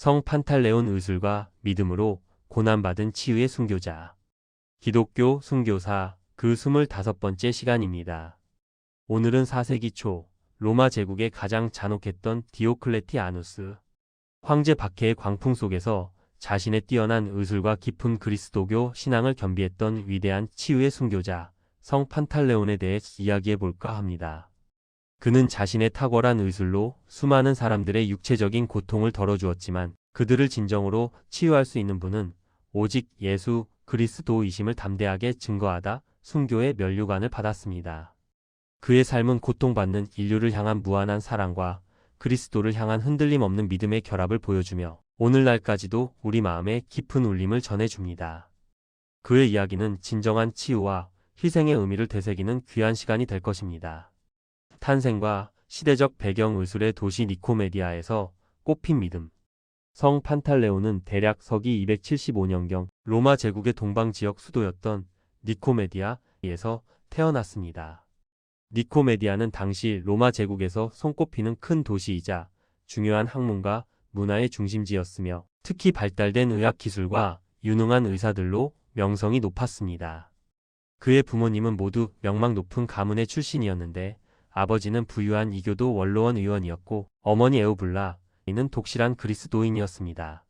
성 판탈레온 의술과 믿음으로 고난받은 치유의 순교자. 기독교 순교사 그 25번째 시간입니다. 오늘은 4세기 초 로마 제국의 가장 잔혹했던 디오클레티아누스 황제 박해의 광풍 속에서 자신의 뛰어난 의술과 깊은 그리스도교 신앙을 겸비했던 위대한 치유의 순교자 성 판탈레온에 대해 이야기해 볼까 합니다. 그는 자신의 탁월한 의술로 수많은 사람들의 육체적인 고통을 덜어주었지만 그들을 진정으로 치유할 수 있는 분은 오직 예수 그리스도이심을 담대하게 증거하다 순교의 면류관을 받았습니다. 그의 삶은 고통받는 인류를 향한 무한한 사랑과 그리스도를 향한 흔들림 없는 믿음의 결합을 보여주며 오늘날까지도 우리 마음에 깊은 울림을 전해줍니다. 그의 이야기는 진정한 치유와 희생의 의미를 되새기는 귀한 시간이 될 것입니다. 탄생과 시대적 배경 의술의 도시 니코메디아에서 꽃핀 믿음. 성 판탈레오는 대략 서기 275년경 로마 제국의 동방 지역 수도였던 니코메디아에서 태어났습니다. 니코메디아는 당시 로마 제국에서 손꼽히는 큰 도시이자 중요한 학문과 문화의 중심지였으며 특히 발달된 의학 기술과 유능한 의사들로 명성이 높았습니다. 그의 부모님은 모두 명망 높은 가문의 출신이었는데 아버지는 부유한 이교도 원로원 의원이었고 어머니 에오블라 이는 독실한 그리스도인이었습니다.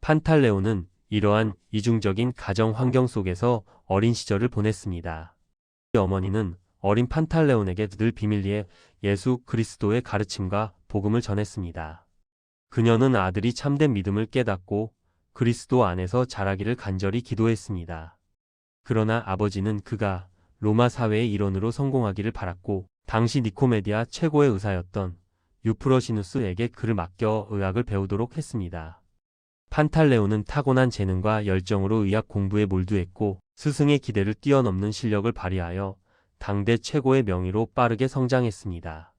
판탈레오는 이러한 이중적인 가정 환경 속에서 어린 시절을 보냈습니다. 어머니는 어린 판탈레온에게 늘 비밀리에 예수 그리스도의 가르침과 복음을 전했습니다. 그녀는 아들이 참된 믿음을 깨닫고 그리스도 안에서 자라기를 간절히 기도했습니다. 그러나 아버지는 그가 로마 사회의 일원으로 성공하기를 바랐고 당시 니코메디아 최고의 의사였던 유프러시누스에게 그를 맡겨 의학을 배우도록 했습니다. 판탈레오는 타고난 재능과 열정으로 의학 공부에 몰두했고 스승의 기대를 뛰어넘는 실력을 발휘하여 당대 최고의 명의로 빠르게 성장했습니다.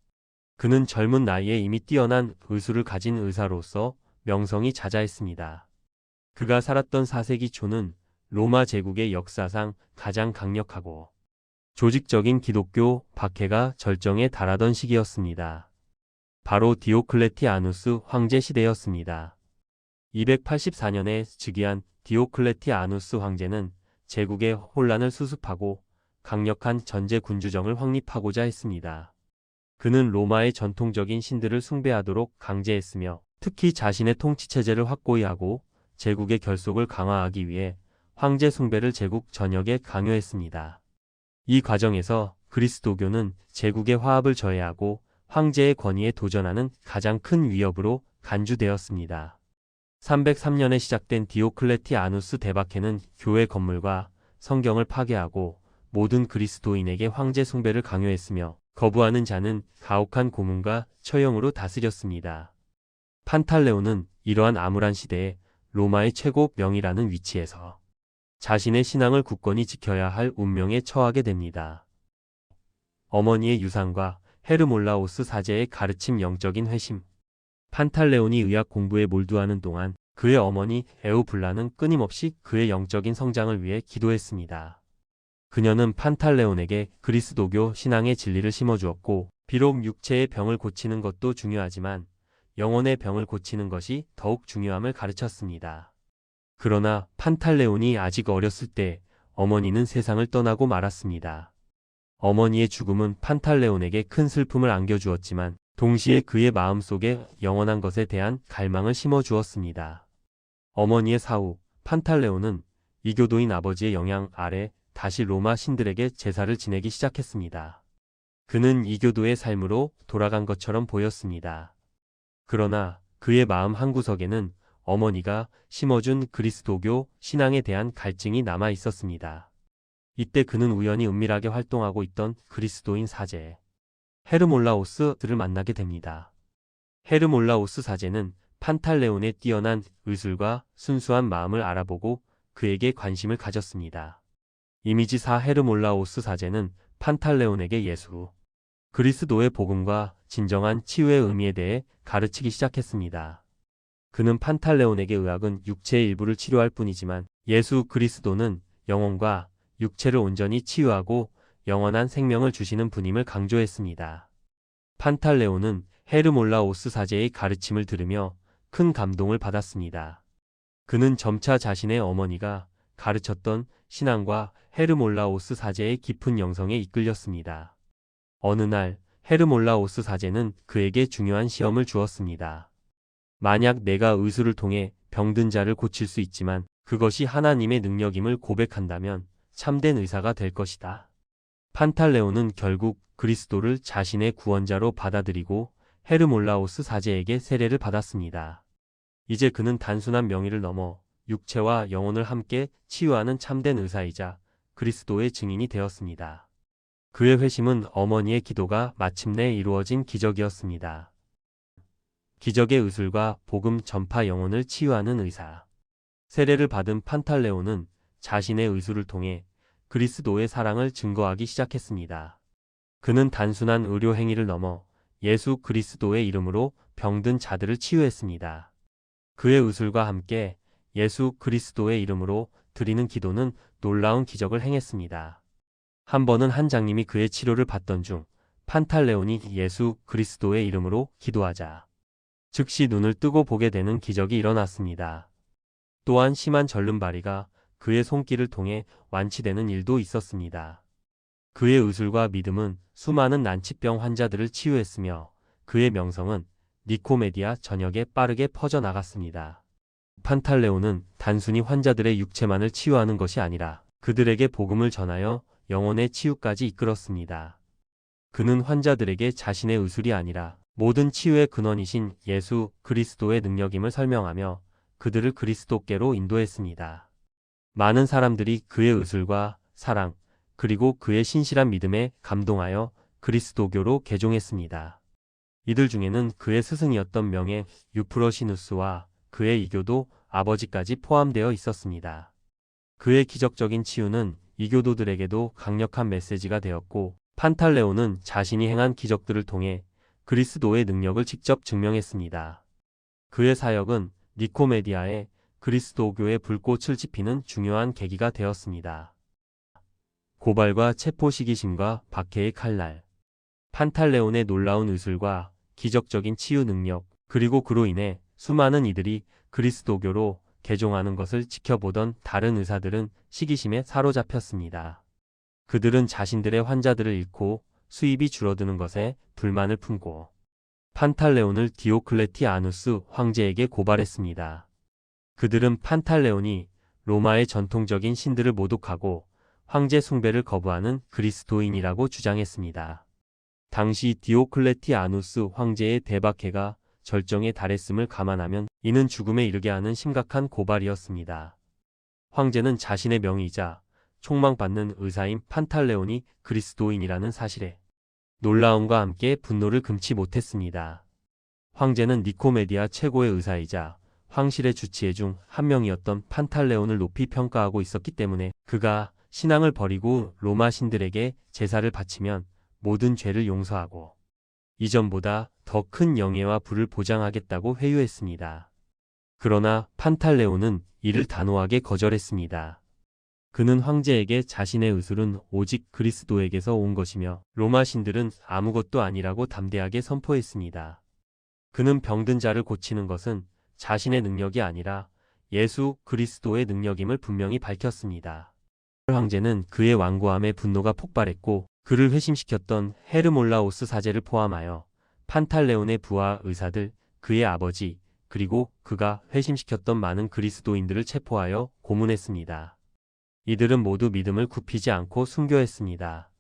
그는 젊은 나이에 이미 뛰어난 의술을 가진 의사로서 명성이 자자했습니다. 그가 살았던 4세기 초는 로마 제국의 역사상 가장 강력하고 조직적인 기독교 박해가 절정에 달하던 시기였습니다. 바로 디오클레티아누스 황제 시대였습니다. 284년에 즉위한 디오클레티아누스 황제는 제국의 혼란을 수습하고 강력한 전제 군주정을 확립하고자 했습니다. 그는 로마의 전통적인 신들을 숭배하도록 강제했으며 특히 자신의 통치체제를 확고히 하고 제국의 결속을 강화하기 위해 황제 숭배를 제국 전역에 강요했습니다. 이 과정에서 그리스도교는 제국의 화합을 저해하고 황제의 권위에 도전하는 가장 큰 위협으로 간주되었습니다. 303년에 시작된 디오클레티아누스 대박해는 교회 건물과 성경을 파괴하고 모든 그리스도인에게 황제 숭배를 강요했으며 거부하는 자는 가혹한 고문과 처형으로 다스렸습니다. 판탈레오는 이러한 암울한 시대에 로마의 최고 명이라는 위치에서 자신의 신앙을 굳건히 지켜야 할 운명에 처하게 됩니다. 어머니의 유산과 헤르몰라오스 사제의 가르침 영적인 회심. 판탈레온이 의학 공부에 몰두하는 동안 그의 어머니 에우블라는 끊임없이 그의 영적인 성장을 위해 기도했습니다. 그녀는 판탈레온에게 그리스도교 신앙의 진리를 심어주었고, 비록 육체의 병을 고치는 것도 중요하지만 영혼의 병을 고치는 것이 더욱 중요함을 가르쳤습니다. 그러나 판탈레온이 아직 어렸을 때 어머니는 세상을 떠나고 말았습니다. 어머니의 죽음은 판탈레온에게 큰 슬픔을 안겨주었지만 동시에 그의 마음속에 영원한 것에 대한 갈망을 심어주었습니다. 어머니의 사후 판탈레온은 이교도인 아버지의 영향 아래 다시 로마 신들에게 제사를 지내기 시작했습니다. 그는 이교도의 삶으로 돌아간 것처럼 보였습니다. 그러나 그의 마음 한구석에는 어머니가 심어준 그리스도교 신앙에 대한 갈증이 남아 있었습니다. 이때 그는 우연히 은밀하게 활동하고 있던 그리스도인 사제 헤르몰라오스들을 만나게 됩니다. 헤르몰라오스 사제는 판탈레온의 뛰어난 의술과 순수한 마음을 알아보고 그에게 관심을 가졌습니다. 이미지사 헤르몰라오스 사제는 판탈레온에게 예수, 그리스도의 복음과 진정한 치유의 의미에 대해 가르치기 시작했습니다. 그는 판탈레온에게 의학은 육체의 일부를 치료할 뿐이지만 예수 그리스도는 영혼과 육체를 온전히 치유하고 영원한 생명을 주시는 분임을 강조했습니다. 판탈레온은 헤르몰라오스 사제의 가르침을 들으며 큰 감동을 받았습니다. 그는 점차 자신의 어머니가 가르쳤던 신앙과 헤르몰라오스 사제의 깊은 영성에 이끌렸습니다. 어느 날 헤르몰라오스 사제는 그에게 중요한 시험을 주었습니다. 만약 내가 의술을 통해 병든 자를 고칠 수 있지만 그것이 하나님의 능력임을 고백한다면 참된 의사가 될 것이다. 판탈레오는 결국 그리스도를 자신의 구원자로 받아들이고 헤르몰라오스 사제에게 세례를 받았습니다. 이제 그는 단순한 명의를 넘어 육체와 영혼을 함께 치유하는 참된 의사이자 그리스도의 증인이 되었습니다. 그의 회심은 어머니의 기도가 마침내 이루어진 기적이었습니다. 기적의 의술과 복음 전파 영혼을 치유하는 의사. 세례를 받은 판탈레오는 자신의 의술을 통해 그리스도의 사랑을 증거하기 시작했습니다. 그는 단순한 의료 행위를 넘어 예수 그리스도의 이름으로 병든 자들을 치유했습니다. 그의 의술과 함께 예수 그리스도의 이름으로 드리는 기도는 놀라운 기적을 행했습니다. 한 번은 한 장님이 그의 치료를 받던 중 판탈레온이 예수 그리스도의 이름으로 기도하자 즉시 눈을 뜨고 보게 되는 기적이 일어났습니다. 또한 심한 절름발이가 그의 손길을 통해 완치되는 일도 있었습니다. 그의 의술과 믿음은 수많은 난치병 환자들을 치유했으며 그의 명성은 니코메디아 전역에 빠르게 퍼져나갔습니다. 판탈레오는 단순히 환자들의 육체만을 치유하는 것이 아니라 그들에게 복음을 전하여 영혼의 치유까지 이끌었습니다. 그는 환자들에게 자신의 의술이 아니라 모든 치유의 근원이신 예수 그리스도의 능력임을 설명하며 그들을 그리스도께로 인도했습니다. 많은 사람들이 그의 의술과 사랑, 그리고 그의 신실한 믿음에 감동하여 그리스도교로 개종했습니다. 이들 중에는 그의 스승이었던 명예 유프로시누스와 그의 이교도 아버지까지 포함되어 있었습니다. 그의 기적적인 치유는 이교도들에게도 강력한 메시지가 되었고 판탈레오는 자신이 행한 기적들을 통해 그리스도의 능력을 직접 증명했습니다. 그의 사역은 니코메디아의 그리스도교의 불꽃을 지피는 중요한 계기가 되었습니다. 고발과 체포 시기심과 박해의 칼날, 판탈레온의 놀라운 의술과 기적적인 치유 능력, 그리고 그로 인해 수많은 이들이 그리스도교로 개종하는 것을 지켜보던 다른 의사들은 시기심에 사로잡혔습니다. 그들은 자신들의 환자들을 잃고 수입이 줄어드는 것에 불만을 품고 판탈레온을 디오클레티아누스 황제에게 고발했습니다. 그들은 판탈레온이 로마의 전통적인 신들을 모독하고 황제 숭배를 거부하는 그리스도인이라고 주장했습니다. 당시 디오클레티아누스 황제의 대박해가 절정에 달했음을 감안하면 이는 죽음에 이르게 하는 심각한 고발이었습니다. 황제는 자신의 명의이자 총망받는 의사인 판탈레온이 그리스도인이라는 사실에 놀라움과 함께 분노를 금치 못했습니다. 황제는 니코메디아 최고의 의사이자 황실의 주치의 중 한 명이었던 판탈레온을 높이 평가하고 있었기 때문에 그가 신앙을 버리고 로마 신들에게 제사를 바치면 모든 죄를 용서하고 이전보다 더 큰 영예와 부를 보장하겠다고 회유했습니다. 그러나 판탈레온은 이를 단호하게 거절했습니다. 그는 황제에게 자신의 의술은 오직 그리스도에게서 온 것이며 로마 신들은 아무것도 아니라고 담대하게 선포했습니다. 그는 병든 자를 고치는 것은 자신의 능력이 아니라 예수 그리스도의 능력임을 분명히 밝혔습니다. 황제는 그의 완고함에 분노가 폭발했고 그를 회심시켰던 헤르몰라오스 사제를 포함하여 판탈레온의 부하 의사들, 그의 아버지, 그리고 그가 회심시켰던 많은 그리스도인들을 체포하여 고문했습니다. 이들은 모두 믿음을 굽히지 않고 순교했습니다.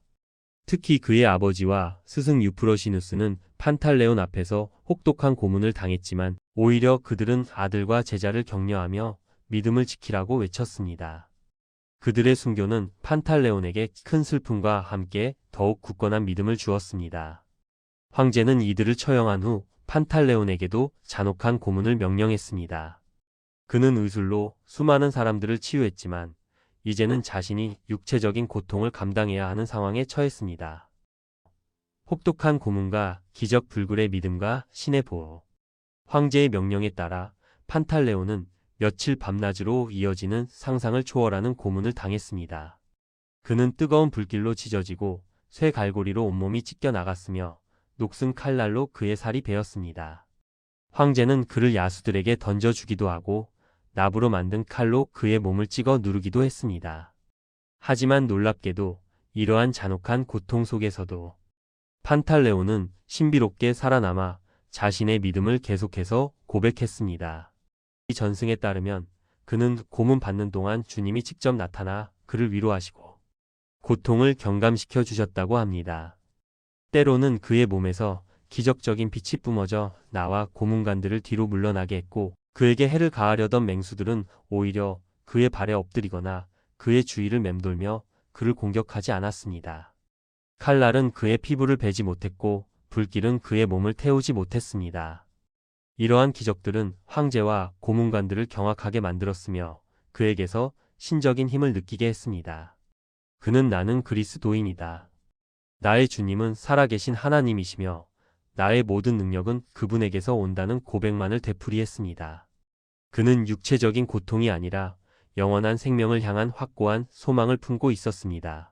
특히 그의 아버지와 스승 유프로시누스는 판탈레온 앞에서 혹독한 고문을 당했지만 오히려 그들은 아들과 제자를 격려하며 믿음을 지키라고 외쳤습니다. 그들의 순교는 판탈레온에게 큰 슬픔과 함께 더욱 굳건한 믿음을 주었습니다. 황제는 이들을 처형한 후 판탈레온에게도 잔혹한 고문을 명령했습니다. 그는 의술로 수많은 사람들을 치유했지만 이제는 자신이 육체적인 고통을 감당해야 하는 상황에 처했습니다. 혹독한 고문과 기적 불굴의 믿음과 신의 보호. 황제의 명령에 따라 판탈레온은 며칠 밤낮으로 이어지는 상상을 초월하는 고문을 당했습니다. 그는 뜨거운 불길로 찢어지고 쇠 갈고리로 온몸이 찢겨 나갔으며 녹슨 칼날로 그의 살이 베었습니다. 황제는 그를 야수들에게 던져 주기도 하고 납으로 만든 칼로 그의 몸을 찍어 누르기도 했습니다. 하지만 놀랍게도 이러한 잔혹한 고통 속에서도 판탈레오는 신비롭게 살아남아 자신의 믿음을 계속해서 고백했습니다. 이 전승에 따르면 그는 고문 받는 동안 주님이 직접 나타나 그를 위로하시고 고통을 경감시켜 주셨다고 합니다. 때로는 그의 몸에서 기적적인 빛이 뿜어져 나와 고문관들을 뒤로 물러나게 했고 그에게 해를 가하려던 맹수들은 오히려 그의 발에 엎드리거나 그의 주위를 맴돌며 그를 공격하지 않았습니다. 칼날은 그의 피부를 베지 못했고 불길은 그의 몸을 태우지 못했습니다. 이러한 기적들은 황제와 고문관들을 경악하게 만들었으며 그에게서 신적인 힘을 느끼게 했습니다. 그는 나는 그리스도인이다. 나의 주님은 살아계신 하나님이시며 나의 모든 능력은 그분에게서 온다는 고백만을 되풀이했습니다. 그는 육체적인 고통이 아니라 영원한 생명을 향한 확고한 소망을 품고 있었습니다.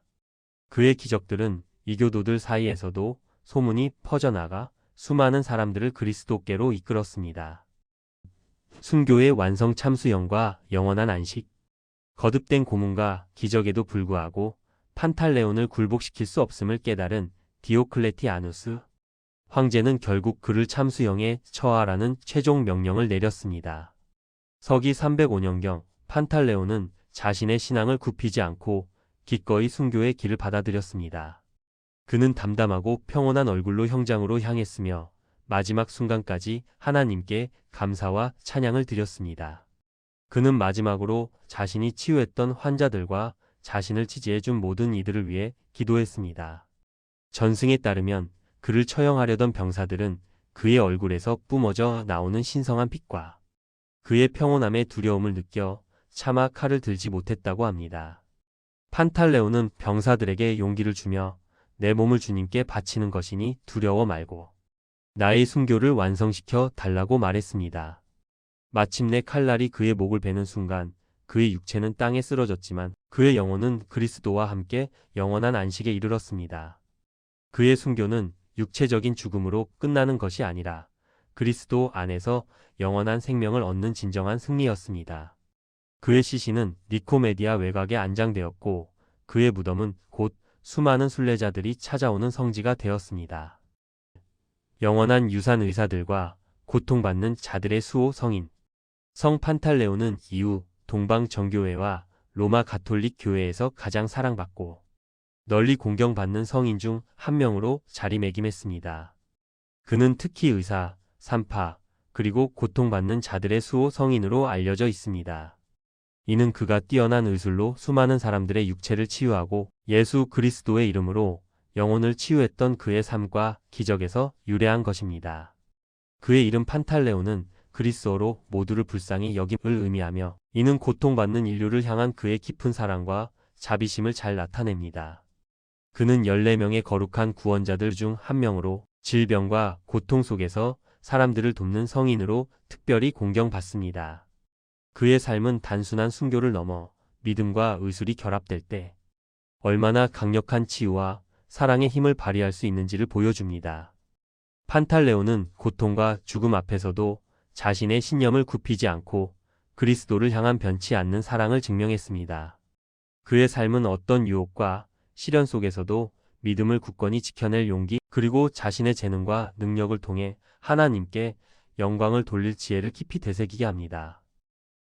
그의 기적들은 이교도들 사이에서도 소문이 퍼져나가 수많은 사람들을 그리스도께로 이끌었습니다. 순교의 완성 참수형과 영원한 안식 거듭된 고문과 기적에도 불구하고 판탈레온을 굴복시킬 수 없음을 깨달은 디오클레티아누스 황제는 결국 그를 참수형에 처하라는 최종 명령을 내렸습니다. 서기 305년경 판탈레온은 자신의 신앙을 굽히지 않고 기꺼이 순교의 길을 받아들였습니다. 그는 담담하고 평온한 얼굴로 형장으로 향했으며 마지막 순간까지 하나님께 감사와 찬양을 드렸습니다. 그는 마지막으로 자신이 치유했던 환자들과 자신을 지지해준 모든 이들을 위해 기도했습니다. 전승에 따르면 그를 처형하려던 병사들은 그의 얼굴에서 뿜어져 나오는 신성한 빛과 그의 평온함의 두려움을 느껴 차마 칼을 들지 못했다고 합니다. 판탈레오는 병사들에게 용기를 주며 내 몸을 주님께 바치는 것이니 두려워 말고 나의 순교를 완성시켜 달라고 말했습니다. 마침내 칼날이 그의 목을 베는 순간 그의 육체는 땅에 쓰러졌지만 그의 영혼은 그리스도와 함께 영원한 안식에 이르렀습니다. 그의 순교는 육체적인 죽음으로 끝나는 것이 아니라 그리스도 안에서 영원한 생명을 얻는 진정한 승리였습니다. 그의 시신은 니코메디아 외곽에 안장되었고 그의 무덤은 곧 수많은 순례자들이 찾아오는 성지가 되었습니다. 영원한 유산 의사들과 고통받는 자들의 수호 성인 성 판탈레오는 이후 동방 정교회와 로마 가톨릭 교회에서 가장 사랑받고 널리 공경받는 성인 중 한 명으로 자리매김했습니다. 그는 특히 의사, 산파, 그리고 고통받는 자들의 수호 성인으로 알려져 있습니다. 이는 그가 뛰어난 의술로 수많은 사람들의 육체를 치유하고 예수 그리스도의 이름으로 영혼을 치유했던 그의 삶과 기적에서 유래한 것입니다. 그의 이름 판탈레오는 그리스어로 모두를 불쌍히 여김을 의미하며 이는 고통받는 인류를 향한 그의 깊은 사랑과 자비심을 잘 나타냅니다. 그는 14명의 거룩한 구원자들 중 한 명으로 질병과 고통 속에서 사람들을 돕는 성인으로 특별히 공경받습니다. 그의 삶은 단순한 순교를 넘어 믿음과 의술이 결합될 때 얼마나 강력한 치유와 사랑의 힘을 발휘할 수 있는지를 보여줍니다. 판탈레오는 고통과 죽음 앞에서도 자신의 신념을 굽히지 않고 그리스도를 향한 변치 않는 사랑을 증명했습니다. 그의 삶은 어떤 유혹과 시련 속에서도 믿음을 굳건히 지켜낼 용기 그리고 자신의 재능과 능력을 통해 하나님께 영광을 돌릴 지혜를 깊이 되새기게 합니다.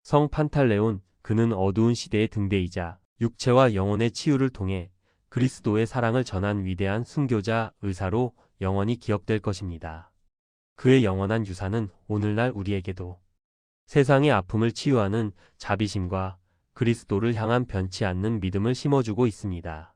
성 판탈레온 그는 어두운 시대의 등대이자 육체와 영혼의 치유를 통해 그리스도의 사랑을 전한 위대한 순교자 의사로 영원히 기억될 것입니다. 그의 영원한 유산은 오늘날 우리에게도 세상의 아픔을 치유하는 자비심과 그리스도를 향한 변치 않는 믿음을 심어주고 있습니다.